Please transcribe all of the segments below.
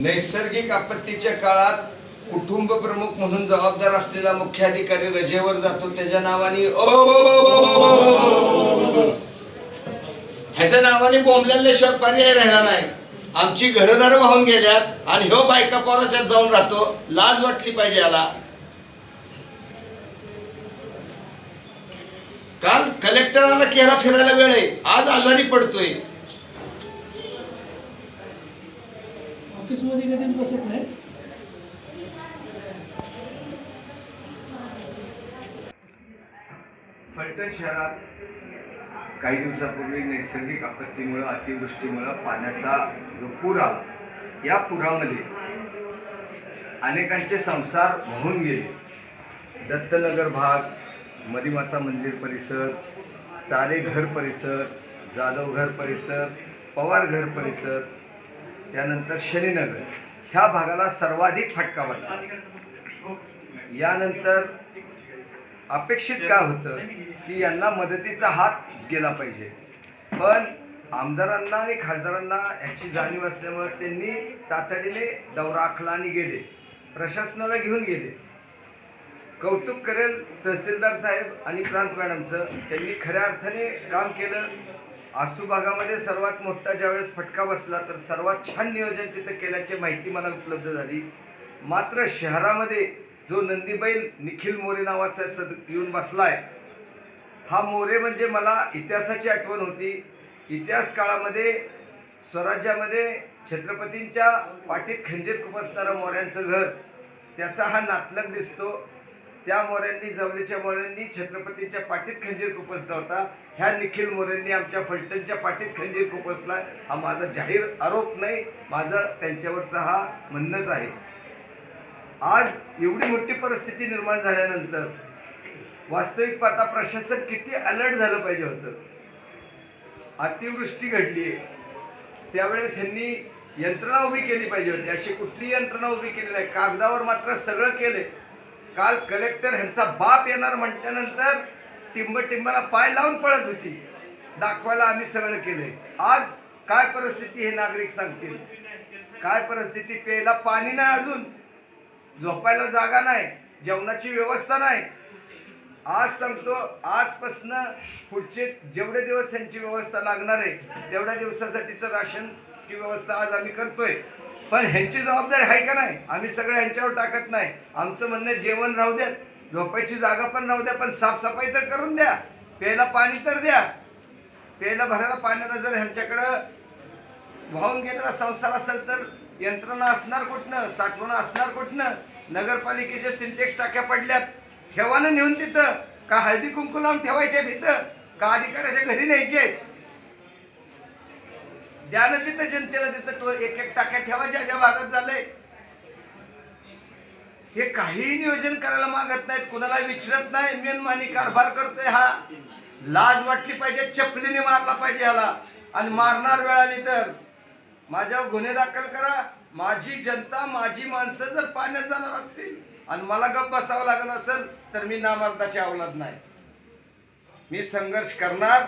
नैसर्गिक आपत्तीच्या काळात कुटुंब प्रमुख म्हणून जबाबदार असलेला मुख्याधिकारी रजेवर जातो त्याच्या नावाने ह्याच्या नावाने बोंबल्याशिवाय पर्याय राहिला नाही आमची घरदार वाहून गेल्यात आणि ह्यो बायका पोराच्यात जाऊन राहतो लाज वाटली पाहिजे याला काल कलेक्टर आला की फिरायला वेळ आहे आज आजारी पडतोय ऑफिसमध्ये कधीच बसत नाही. फलटण शहरात काही दिवसापूर्वी नैसर्गिक आपत्तीमुळं अतिवृष्टीमुळं पाण्याचा जो पूर आला या पुरामध्ये अनेकांचे संसार वाहून गेले. दत्तनगर भाग मरीमाता मंदिर परिसर तारेघर परिसर जाधवघर परिसर पवारघर परिसर त्यानंतर शनीनगर. ह्या भागाला सर्वाधिक फटका बसला. यानंतर अपेक्षित काय होतं? की यांना मदतीचा हात गेला पाहिजे. पण आमदारांना आणि खासदारांना ह्याची जाणीव असल्यामुळे त्यांनी तातडीने दौरा आखला आणि गेले. प्रशासनाला घेऊन गेले. कौतुक करेल तहसीलदार साहेब आणि प्रांत मॅडमचं. त्यांनी खऱ्या अर्थाने काम केलं. आसू भागामध्ये सर्वात मोठा ज्यावेळेस फटका बसला तर सर्वात छान नियोजन तिथं केल्याची माहिती मला उपलब्ध झाली. मात्र शहरामध्ये जो नंदीबैल निखिल मोरे नावाचा सद येऊन बसलाय हा मोरे म्हणजे मला इतिहासाची आठवण होती. इतिहास काळामध्ये स्वराज्यामध्ये छत्रपतींच्या पाठीत खंजीर खुपसणारं मोऱ्यांचं घर त्याचा हा नातलग दिसतो. त्या मोऱ्यांनी जवळच्या मोऱ्यांनी छत्रपतींच्या पाठीत खंजीर खुपसला होता. ह्या निखिल मोरेंनी आमच्या फलटणच्या पाठीत खंजीर खुपसला हा माझा जाहीर आरोप नाही माझं त्यांच्यावरचा हा म्हणणंच आहे. आज एवढी मोठी परिस्थिती निर्माण झाल्यानंतर वास्तविक पाहता प्रशासन किती अलर्ट झालं पाहिजे होतं. अतिवृष्टी घडली त्यावेळेस ह्यांनी यंत्रणा उभी केली पाहिजे होती. अशी कुठली यंत्रणा उभी केली नाही. कागदावर मात्र सगळं केले काल कलेक्टर ह्यांचा बाप येणार म्हटल्यानंतर टिंब टिंबाला पाय लावून पळत होती. दाखवायला आम्ही सरळ केले. आज काय परिस्थिती हे नागरिक सांगतील? काय परिस्थिती? प्यायला पाणी नाही अजून. झोपायला जागा नाही. जेवणाची व्यवस्था नाही. आज सांगतो आजपासनं पुढचे जेवढे दिवस त्यांची व्यवस्था लागणार आहे तेवढ्या दिवसासाठीचं राशनची व्यवस्था आज आम्ही करतोय. पण ह्यांची जबाबदारी आहे का नाही? आम्ही सगळं ह्यांच्यावर टाकत नाही. आमचं म्हणणं जेवण राहू द्या झोपायची जागा पण राहू द्या पण साफसफाई तर करून द्या. प्यायला पाणी तर द्या. प्यायला भरायला पाण्याचा जर ह्यांच्याकडं वाहून गेलेला संसार असेल तर यंत्रणा असणार कुठनं? साठवणं असणार कुठनं? नगरपालिकेच्या सिंटेक्स टाक्या पडल्यात. ठेवानं नेऊन तिथं. का हळदी कुंकू लावून ठेवायचे तिथं का अधिकाऱ्याच्या घरी न्यायचे आहेत? ना तिथं जनतेला तिथं टोल एक एक टाक्या ठेवायच्या ज्या भागात झालंय. हे काहीही नियोजन करायला मागत नाहीत कुणाला विचारत नाही मेनमानी कारभार करतोय हा. लाज वाटली पाहिजे चपलीने मारला पाहिजे ह्याला. आणि मारणार वेळ आली तर? माझ्यावर गुन्हे दाखल करा. माझी जनता माझी माणसं जर पाण्यात जाणार असतील आणि मला गप बसावं लागत असेल तर मी नामार्दाची अवलाद नाही. मी संघर्ष करणार.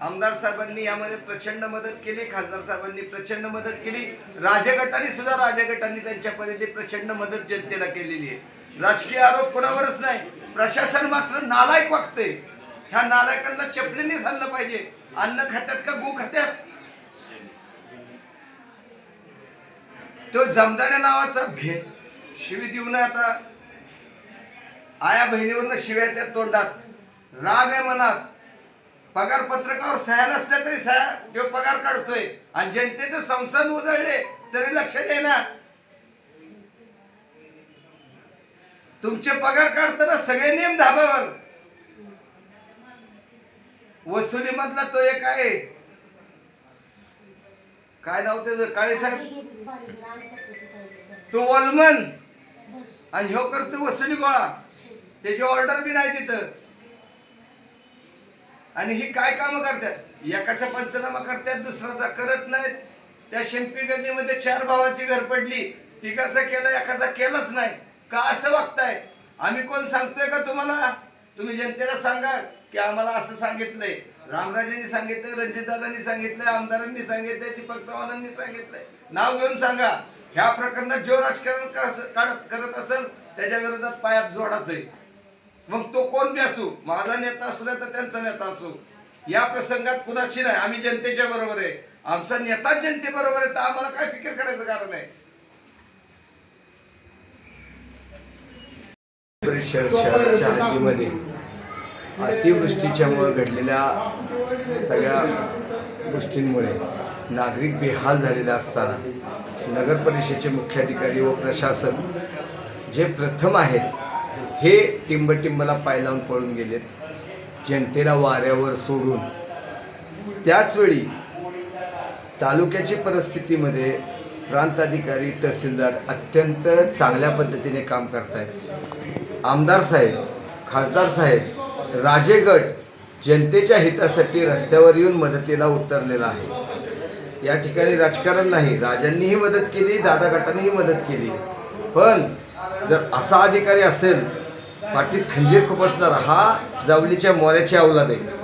आमदार साहेबांनी यामध्ये प्रचंड मदत केली खासदार साहेबांनी प्रचंड मदत केली. राजगटांनी सुद्धा राजगटांनी त्यांच्या पद्धती प्रचंड मदत जनतेला केलेली आहे. राजकीय आरोप कोणावरच नाही. प्रशासन मात्र नालायक वागते ह्या नालायकांना चपलीने झालं पाहिजे. अन्न खात्यात का गु खात्यात? तो जमदाण्या नावाचा भे शिवी देऊ नये आता. आया बहिणीवरनं शिव्या त्या तोंडात. राग आहे मनात. पगार पत्रकावर सह्या नसल्या तरी सह्या तो पगार काढतोय. आणि जनतेचे संसद उजळले तरी लक्ष देणार. तुमचे पगार काढताना सगळे नियम धाब्यावर. वसुली मधला तो एक आहे. काय नाव त्याचं? काळे साहेब? तो वलमन. आणि ह्यो करतो वसुली गोळा. त्याची ऑर्डर बी नाही तिथं. आणि ही काय कामं करतात? एकाचा पंचनामा करतात दुसऱ्याचा करत नाहीत. त्या शिंपी गल्लीमध्ये चार भावाची घर पडली. तिघाचा केलं एकाचा केलंच नाही. का असं वागताय? आम्ही कोण सांगतोय का तुम्हाला? तुम्ही जनतेला सांगा की आम्हाला असं सांगितलंय. रामराजेंनी सांगितलं रणजितदादांनी सांगितलं आमदारांनी सांगितलंय दीपक चव्हाणांनी सांगितलंय. नाव घेऊन सांगा. ह्या प्रकरणात जो राजकारण करत काढत- करत असेल त्याच्या विरोधात पायात जोडाच आहे. मग तो कोण बी असू माझा नेता असू नाही तर त्यांचा नेता असू या प्रसंगात कुणाशी नाही आम्ही जनतेच्या बरोबर आहे. आमचा नेताच जनतेबरोबर आहे तर आम्हाला काय फिकीर करायचं कारण आहे? शहराच्या हद्दीमध्ये अतिवृष्टीच्यामुळे घडलेल्या सगळ्या गोष्टींमुळे नागरिक बेहाल झालेला असताना नगर परिषदेचे मुख्याधिकारी व प्रशासन जे प्रथम आहेत हे टिंबटिंबला पाय लावून पळून गेलेत जनतेला वाऱ्यावर सोडून. त्याचवेळी तालुक्याची परिस्थितीमध्ये प्रांताधिकारी तहसीलदार अत्यंत चांगल्या पद्धतीने काम करतायत. आमदार साहेब खासदार साहेब राजेगट जनतेच्या हितासाठी रस्त्यावर येऊन मदतीला उतरलेला आहे. या ठिकाणी राजकारण नाही राजांनीही मदत केली दादा गटांनीही मदत केली. पण जर असा अधिकारी असेल पाठीत खंजीर खुपसणार हा जावलीच्या मोऱ्याची अवलाद आहे.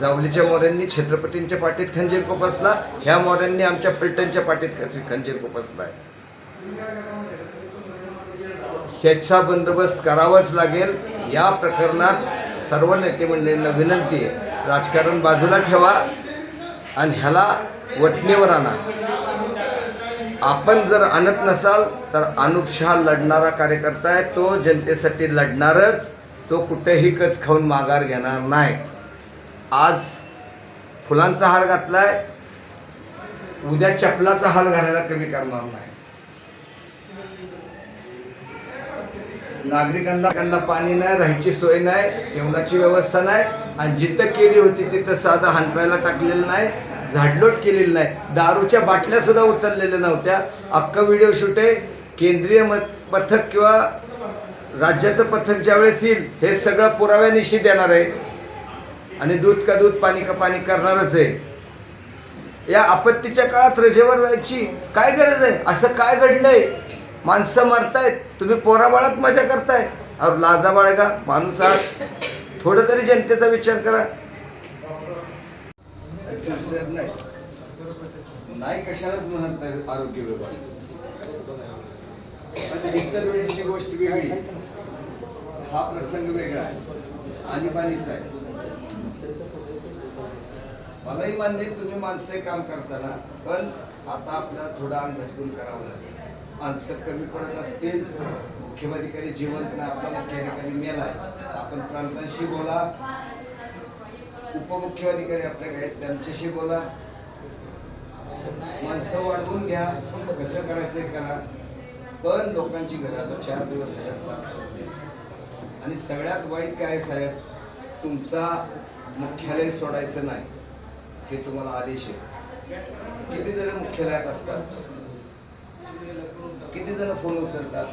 जावलीच्या मोऱ्यांनी छत्रपतींच्या पाठीत खंजीर खुपसला ह्या मोऱ्यांनी आमच्या फलटणच्या पाठीत खंजीर खंजीर खुपसलाय ह्याचा बंदोबस्त करावाच लागेल. या प्रकरणात सर्व नेते मंडळींना विनंती राजकारण बाजूला ठेवा आणि ह्याला वटणीवर आणा. आपण जर आणत नसाल तर अनुप शहा लढणारा कार्यकर्ता आहे. तो जनतेसाठी लढणारच. तो कुठेही कच खाऊन माघार घेणार नाही. आज फुलांचा हार घातलाय. उद्या चपलाचा हाल घालायला कमी करणार नाही. नागरिकांना त्यांना पाणी नाही राहायची सोय नाही जेवणाची व्यवस्था नाही. आणि जिथं केली होती तिथं साधं हंतरायला टाकलेलं नाही. झाडलोट केलेली नाही. दारूच्या बाटल्या सुद्धा उचललेल्या नव्हत्या. अख्खं व्हिडिओ शूट आहे. केंद्रीय म पथक किंवा राज्याचं पथक ज्यावेळेस येईल हे सगळं पुराव्यानिशी देणार आहे. आणि दूध का दूध पाणी का पाणी करणारच आहे. या आपत्तीच्या काळात रजेवर जायची काय गरज आहे? असं काय घडलंय? माणसं मरतायत. तुम्ही पोराबाळात मजा करताय. अहो लाजा बाळगा माणूस आहात. थोडं तरी जनतेचा विचार करा. नाही नाही कशालाच म्हणत नाही आरोग्य विभाग. पण इतर वेळेची गोष्ट वेगळी. हा प्रसंग वेगळा आहे. आणीबाणीचा आहे. मलाही मान्य तुम्ही माणसं काम करताना पण आता आपल्याला थोडा अंग झटकून करावं लागेल. माणसं कमी पडत असतील मुख्यमधिकारी जिवंत नाही आपला मुख्याधिकारी मेला आपण प्रांतांशी बोला. उपमुख्याधिकारी आपल्याकडे आहेत. त्यांच्याशी बोला. माणसं वाढवून घ्या. कसं करायचं करा. पण लोकांची घरात आता चार दिवस सगळ्यात साफ आणि सगळ्यात वाईट काय आहे, साहेब? तुमचा मुख्यालय सोडायचं नाही. हे तुम्हाला आदेश आहे. किती जण मुख्यालयात असतात? किती जण फोन उचलतात?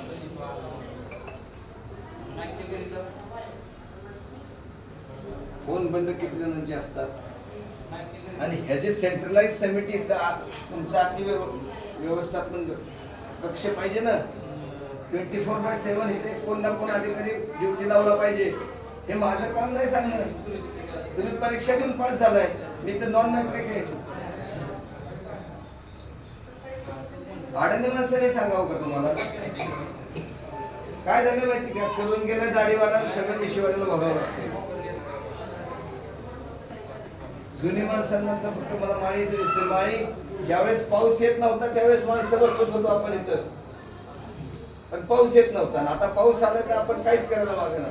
फोन बंद किती जणांचे असतात? आणि ह्याचे सेंट्रलाइज समिती तुमचा अति व्यवस्थापन कक्ष पाहिजे ना? ट्वेंटी फोर बाय सेवन इथे कोण ना कोण अधिकारी ड्युटी लावला पाहिजे. हे माझं काम नाही सांगणं तुम्ही परीक्षा देऊन पास झालाय. मी तर नॉन मॅट्रिक आहे. भाड्याने माणसं नाही सांगावं का तुम्हाला? काय झालं माहिती का? करून गेलं दाढीवाला सगळं मिशीवाल्याला बघावं लागतं जुनी माणसांना तर फक्त मला माळी इथे दिसते माळी ज्यावेळेस पाऊस येत नव्हता त्यावेळेस माणसं बसवत होतो आपण इथं. पण पाऊस येत नव्हता. आणि आता पाऊस आला तर आपण काहीच करायला मागणार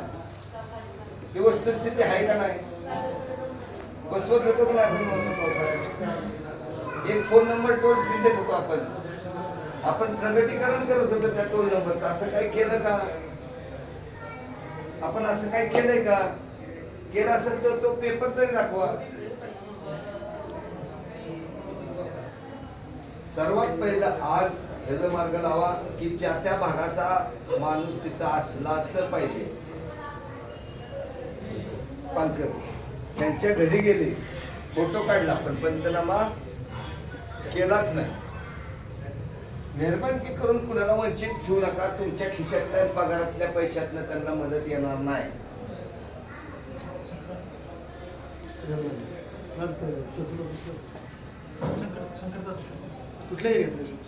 ही वस्तुस्थिती आहे का नाही? बसवत होतो का नाही पावसाळ्यात? एक फोन नंबर टोल फ्री देत होतो आपण. आपण प्रगतीकरण करत होतो त्या टोल नंबरचं असं काही केलं का? आपण असं काही केलंय का? केलं असेल तर तो पेपर तरी दाखवा. सर्वात पहिलं आज ह्याचा मार्ग लावा की ज्या त्या भागाचा माणूस तिथं असलाच पाहिजे. पालकर. त्यांच्या घरी गेले फोटो काढला पण पंचनामा केलाच नाही. मेहरबानगी करून कुणाला वंचित ठेवू नका तुमच्या खिशातल्या पगारातल्या पैशातनं त्यांना मदत येणार नाही. कुठल्या एरियातले